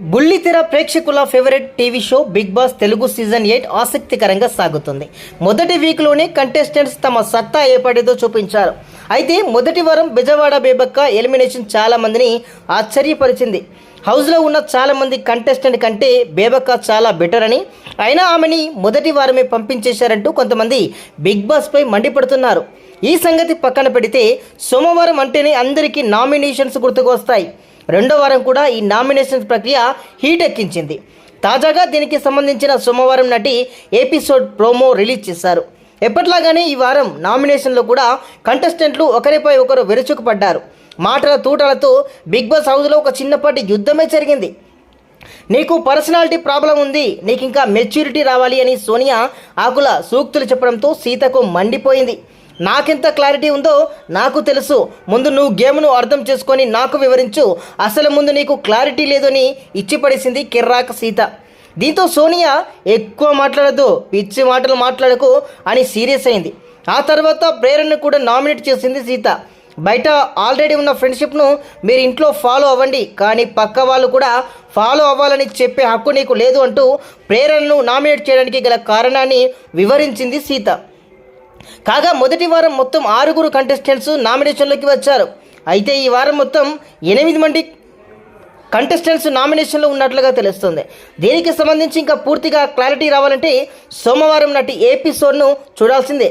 బుల్లితెర ప్రేక్షకుల favourite TV show Big Boss Telugu season eight ఆసక్తికరంగా సాగుతుంది. మొదటి వీక్లోనే కంటెస్టెంట్స్ తమ సత్తా ఏపడేదో చూపించారు. అయితే మొదటి వారం బెజవాడ బేబక్క ఎలిమినేషన్ చాలామందిని ఆశ్చర్యపరిచింది. హౌస్లో ఉన్న చాలామంది కంటెస్టెంట్ కంటే బేబక్క చాలా బెటర్ అని. అయినా ఆమెని మొదటి వారమే పంపించేశారంటూ కొంతమంది బిగ్ బాస్పై మండిపడుతున్నారు. ఈ సంగతి పక్కన పెడితే సోమవారం అంటేనే అందరికీ నామినేషన్స్ గుర్తుకొస్తాయి. రెండో వారం కూడా ఈ నామినేషన్స్ ప్రక్రియ హీట్ ఎక్కించింది. తాజాగా దీనికి సంబంధించిన సోమవారం నాటి ఎపిసోడ్ ప్రోమో రిలీజ్ చేశారు. ఎప్పట్లాగానే ఈ వారం నామినేషన్లో కూడా కంటెస్టెంట్లు ఒకరిపై ఒకరు విరుచుకుపడ్డారు. మాటల తూటలతో బిగ్ బాస్ హౌస్లో ఒక చిన్నపాటి యుద్ధమే జరిగింది. నీకు పర్సనాలిటీ ప్రాబ్లం ఉంది నీకు ఇంకా మెచ్యూరిటీ రావాలి అని సోనియా ఆకుల సూక్తులు చెప్పడంతో సీతకు మండిపోయింది. నాకెంత క్లారిటీ ఉందో నాకు తెలుసు. ముందు నువ్వు గేమ్ను అర్థం చేసుకొని నాకు వివరించు. అసలు ముందు నీకు క్లారిటీ లేదని ఇచ్చిపడేసింది కిర్రాక సీత. దీంతో సోనియా ఎక్కువ మాట్లాడదు పిచ్చి మాటలు మాట్లాడకు అని సీరియస్ అయింది. ఆ తర్వాత ప్రేరణను కూడా నామినేట్ చేసింది సీత. బయట ఆల్రెడీ ఉన్న ఫ్రెండ్షిప్ను మీరు ఇంట్లో ఫాలో అవ్వండి కానీ పక్క వాళ్ళు కూడా ఫాలో అవ్వాలని చెప్పే హక్కు నీకు లేదు అంటూ ప్రేరణను నామినేట్ చేయడానికి గల కారణాన్ని వివరించింది సీత. కాగా మొదటి వారం మొత్తం ఆరుగురు కంటెస్టెంట్స్ నామినేషన్లోకి వచ్చారు. అయితే ఈ వారం మొత్తం ఎనిమిది మంది కంటెస్టెంట్స్ నామినేషన్లో ఉన్నట్లుగా తెలుస్తుంది. దీనికి సంబంధించి ఇంకా పూర్తిగా క్లారిటీ రావాలంటే సోమవారం నాటి ఎపిసోడ్ను చూడాల్సిందే.